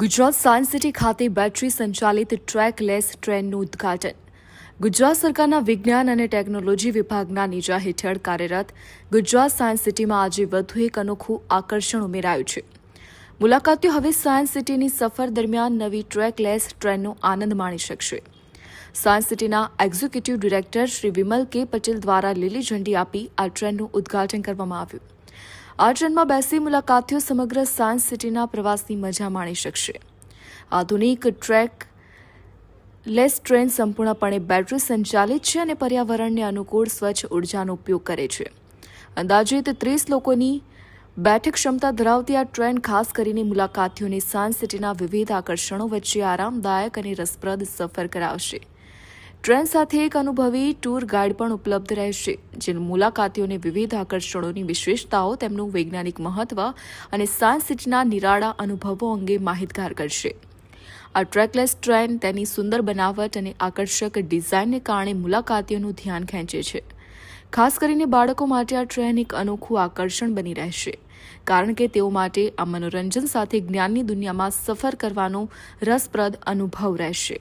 Gujarat science city ખાતે battery સંચાલિત trackless ટ્રેનનું ઉદ્ઘાટન. ગુજરાત સરકારના વિજ્ઞાન અને ટેકનોલોજી વિભાગના નીજા હેઠળ કાર્યરત ગુજરાત સાયન્સ સિટીમાં આજે વધુ એક અનોખું આકર્ષણ ઉમેરાયું છે. મુલાકાતીઓ હવે સાયન્સ સિટીની સફર દરમિયાન નવી ટ્રેકલેસ ટ્રેનનો આનંદ માણી શકશે. સાયન્સ સિટીના એક્ઝિક્યુટિવ ડિરેક્ટર શ્રી વિમલ કે પટેલ દ્વારા લીલી ઝંડી આપી આ ટ્રેનનું ઉદ્ઘાટન કરવામાં આવ્યું. આ ટ્રેનમાં બેસી મુલાકાતીઓ સમગ્ર સાયન્સ સિટીના પ્રવાસની મજા માણી શકશે. આધુનિક ટ્રેક, લેસ ટ્રેન સંપૂર્ણપણે બેટરી સંચાલિત છે અને પર્યાવરણને અનુકૂળ સ્વચ્છ ઉર્જાનો ઉપયોગ કરે છે. અંદાજિત ત્રીસ લોકોની બેઠક ક્ષમતા ધરાવતી આ ટ્રેન ખાસ કરીને મુલાકાતીઓને સાયન્સ સિટીના વિવિધ આકર્ષણો વચ્ચે આરામદાયક અને રસપ્રદ સફર કરાવશે. ટ્રેન સાથે એક અનુભવી ટૂર ગાઈડ પણ ઉપલબ્ધ રહેશે જે મુલાકાતીઓને વિવિધ આકર્ષણોની વિશેષતાઓ, તેમનું વૈજ્ઞાનિક મહત્વ અને સાયન્સ સિટીના નિરાળા અનુભવો અંગે માહિતગાર કરશે. આ ટ્રેકલેસ ટ્રેન તેની સુંદર બનાવટ અને આકર્ષક ડિઝાઇનને કારણે મુલાકાતીઓનું ધ્યાન ખેંચે છે. ખાસ કરીને બાળકો માટે આ ટ્રેન એક અનોખું આકર્ષણ બની રહેશે, કારણ કે તેઓ માટે આ મનોરંજન સાથે જ્ઞાનની દુનિયામાં સફર કરવાનો રસપ્રદ અનુભવ રહેશે.